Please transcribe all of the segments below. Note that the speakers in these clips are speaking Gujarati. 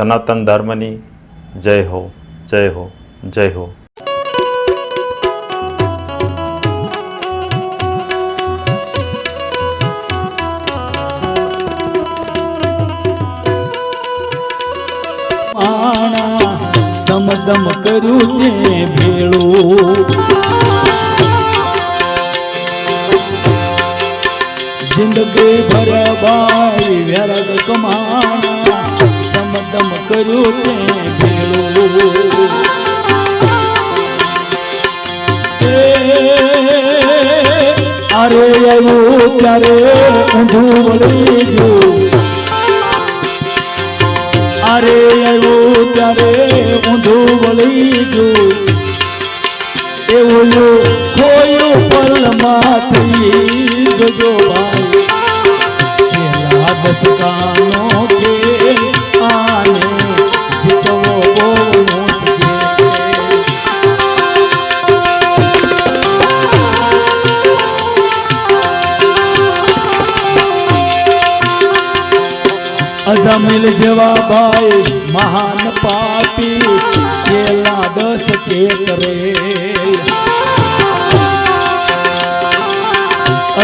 સનાતન ધર્મની જય હો જય હો જય હો. સમદમ કર્યું તે ભેળું. જિંદગી ભર્યા બાઈ વેરગ કમાણા. સમદમ કર્યું અરે આવ્યું ત્યારે ઊંધું વળી ગયું. અરે આવ્યું ત્યારે ઊંધું વળી ગયું. એવું ખોયું પલમાંથી જોજો ભાઈ. દસકાનો ખેલ. અઝમિલ જેવા ભાઈ મહાન પાપી શેલા દસ કે કરે.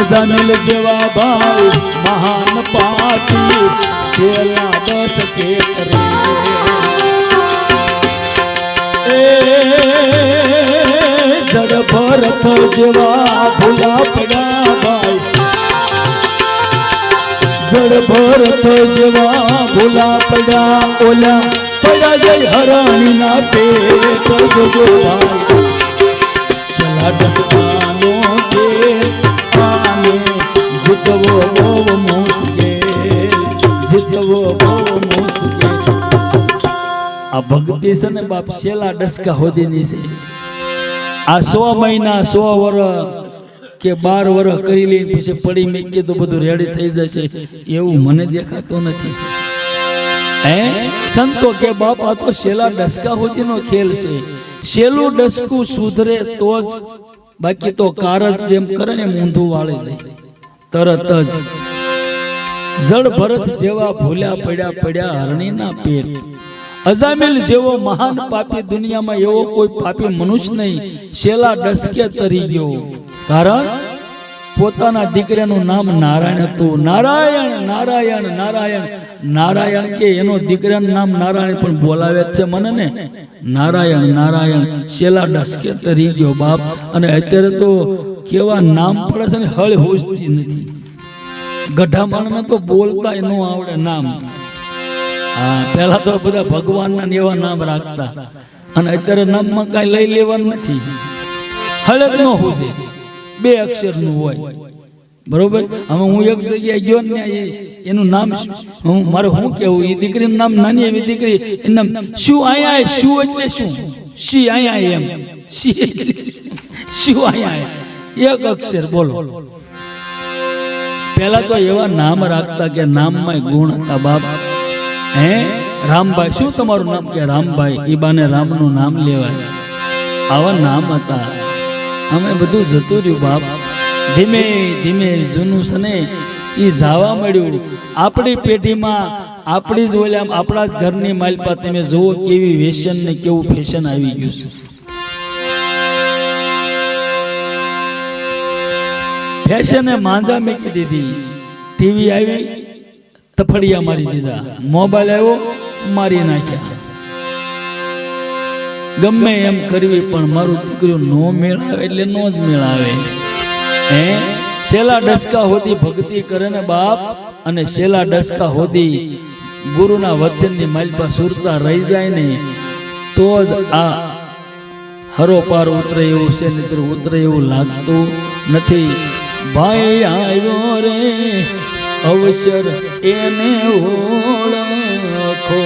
અઝમિલ જેવા ભાઈ મહાન પાપી છેલ્લા દસ જડ ભરત જેવા ભૂલા પડ્યા ભાઈ. જડ ભરત જેવા ભૂલા પડ્યા ઓલા. જીતવો આ ભક્તિ છે ને બાપ, છેલ્લા ડસકા હોદીની છે. આ સો મહિના, સો વર્ષ કે બાર વર્ષ કરી લઈને પછી પડી મેકી તો બધું રેડી થઈ જશે. એવું મને દેખાતું નથી. હે? સંતો કે બાપ, આ તો છેલ્લા ડસકા હોદીનો ખેલ છે. છેલ્લું ડસકું સુધરે તો જ બાકી તો કારજ જેમ કરે ને મૂંધું વાળી તરત જ. જળ ભરત જેવા ભૂલ્યા પડ્યા પડ્યા હરણીના પેટ અજામિલ જેવો મહાન પાપી દુનિયામાં એવો કોઈ પાપી મનુષ્ય નહીં, શેલા ડસકે તરી ગયો. કારણ પોતાના દીકરાનું નામ નારાયણ હતું. નારાયણ નારાયણ નારાયણ. નારાયણ કે એનો દીકરાનું નામ નારાયણ પણ બોલાવે છે મને ને. નારાયણ નારાયણ, શેલા ડસકે તરી ગયો બાપ. અને અત્યારે તો કેવા નામ પડે છે ને હળ હોજતી નથી. ગઢા માણને તો બોલતા ન આવડે નામ. હા પેલા તો બધા ભગવાનના ના એવા નામ રાખતા. અને અત્યારે નામમાં કઈ લઈ લેવાનું નથી. હળદ નો હોય બે અક્ષરનું હોય. બરોબર? હવે હું એક જગ્યાએ ગયો ને એનું નામ હું, મારે શું કેવું એ દીકરીનું નામ નાની એવી દીકરી. એનું નામ શું આયા? શું એટલે શું? શી આયા એમ. શી શું આય? એક અક્ષર બોલો. પેલા તો એવા નામ રાખતા કે નામમાં ગુણ હતા બાપ. હે? રામભાઈ, શું તમારું નામ? કે રામભાઈ એ બાને રામનું નામ લેવાય. આવા નામ હતા. અમે બધું જતું રહ્યું બાપ. ધીમે ધીમે જૂનું સને એ જાવા મળ્યું. આપણી પેઢીમાં, આપણી જ ઓલા આપણા જ ઘરની માલપા તમે જુઓ કેવી વેશન ને કેવું ફેશન આવી ગયું છે. ફેશને માંજા મેકી દીધી. ટીવી આવી, તફડિયા મારી દીધા. મોબાઈલ આવ્યો, મારી નાખ્યા. ગમે એમ કરવી, પણ મારું દીકરું નો મેળાવે એટલે નો જ મેળાવે. હે? શેલા ડસકા હોતી ભક્તિ કરે ને બાપ, અને શેલા ડસકા હોતી ગુરુના વચનની માલપા સુરતા રહી જાય ને, તો જ આ હરો પાર ઉતરે એવું છે, નહીતર ઉતરે એવું લાગતું નથી. ભાઈ આવ્યો રે, અવસર એને ઓળખો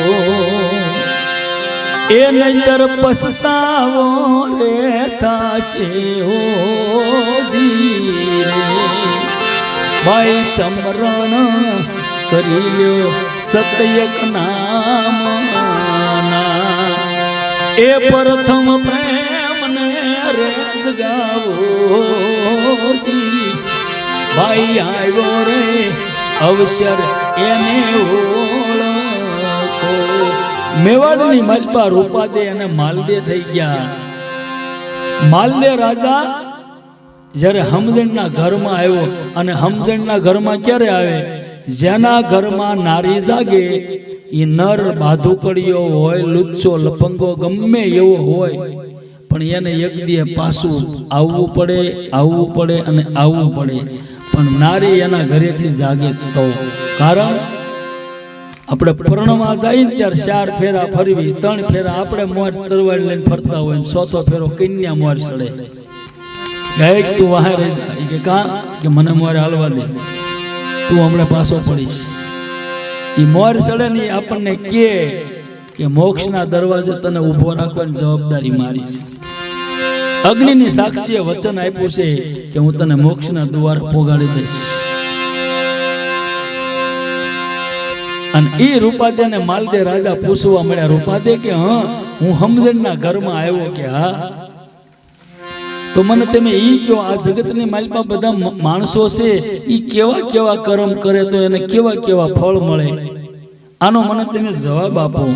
એ નજર પસ્તાવો રે થશે ભાઈ સમરણ કરી લ્યો સતયક નામ એ પ્રથમ પ્રેમને રસ ગાવો. ભાઈ આવ્યો રે, અવસર એને ઓળખો. મેવાડની માલપા રૂપાદે અને માલદે થઈ ગયા. માલદે રાજા જ્યારે હમજણના ઘરમાં આવ્યો અને હમજણના ઘરમાં ક્યારે આવે? જેના ઘરમાં નારી જાગે એ નર બાધુકડીઓ હોય, લુચ્ચો લપંગો ગમે એવો હોય. પણ એને એક દિવસ પાછું આવવું પડે આવવું પડે અને આવવું પડે. પણ નારી એના ઘરેથી જાગે તો. કારણ આપણે પરણવા જાય ને ત્યારે ચાર ફેરા ફરવી, ત્રણ ફેરા આપણે મોર તરવાડ લઈને ફરતા હોય ચોથો ફેરો કન્યા મોર ચડે ગાયક તું વાહે રહી જાય કે, કા? કે, મને મોરે હાલવા દે. તું હમણાં પાછો પડીશ. એ મોર ચડે ને આપણને કે કે, મોક્ષના દરવાજે તને ઊભો રાખવાની જવાબદારી મારી છે. અગ્નિની સાક્ષીએ વચન આપ્યું છે કે હું તને મોક્ષના દ્વાર પોગાડી દઈશ. અને એ રૂપાદે ને માલદે રાજા પૂછવા મળ્યા, રૂપાદે કે હા, હું હમજણના ઘરમાં આવ્યો કે હા? તો મને તમે ઈ કયો આ જગતની માલમાં બધા માણસો છે, ઈ કેવા કેવા કર્મ કરે તો એને કેવા કેવા ફળ મળે? આનો મને તમે જવાબ આપો.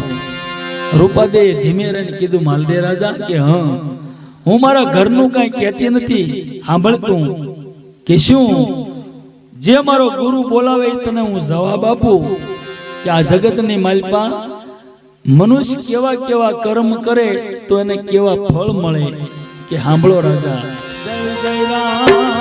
રૂપાદે ધીમે રહીને કીધું, માલદે રાજા કે હા હું મારા ઘરનું કાંઈ કહેતી નથી, સાંભળતું. કે શું? જે મારો ગુરુ બોલાવે તને હું જવાબ આપું? કે આ જગતની માલપા મનુષ્ય કેવા કેવા કર્મ કરે, તો એને કેવા ફળ મળે? કે સાંભળો રાજા. જય જય રામ.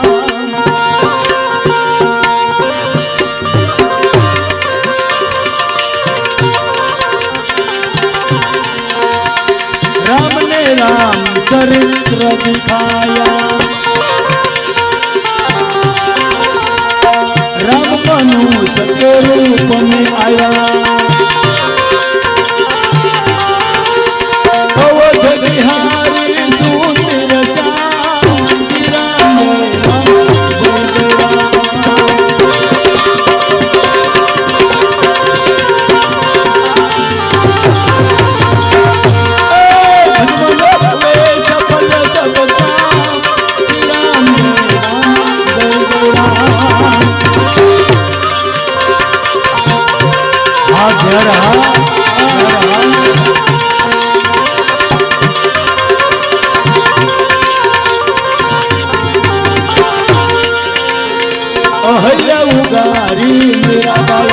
અહલ્યા ઉગારી મેરા બાળ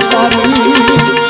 તારી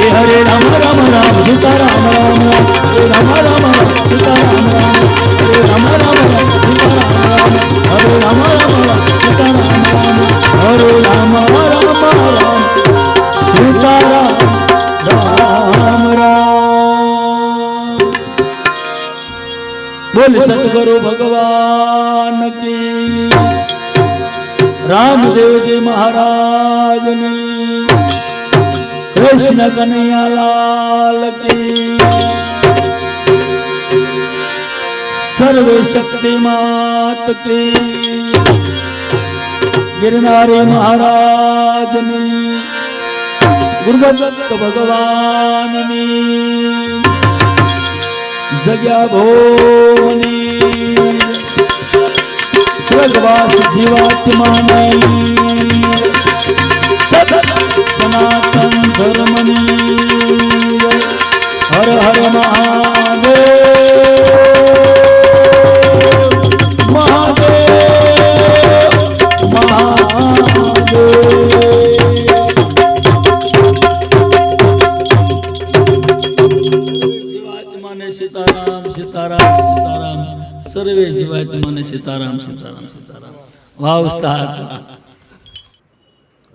એ હરે રામ રામ રામ સીતા રામ રામ રામ હરે રામ રામ રામ સીતા રામ રામ હરે રામ રામ રામ સીતા રામ રામ હરે રામ રામ રામ સીતા રામ રામ હરે રામ રામ રામ સીતા રામ રામ બોલ સદગુરુ ભગવાન કી રામદેવજી મહારાજની કૃષ્ણ કનૈયાલાલ કી. સર્વ શક્તિ માત કી. ગિરનારી મહારાજની. ગુરુદત્ત ભગવાનની. જગ્યા ભોની સ્વર્ગવાસ જીવાત્માની. સનાતન ધર્મની હર હર મહાદેવ મહાદેવ મહાદેવ સીતારામ સીતારામ સીતારામ સર્વે જીવાત્માને સીતારામ સીતારામ સીતારામ વાવ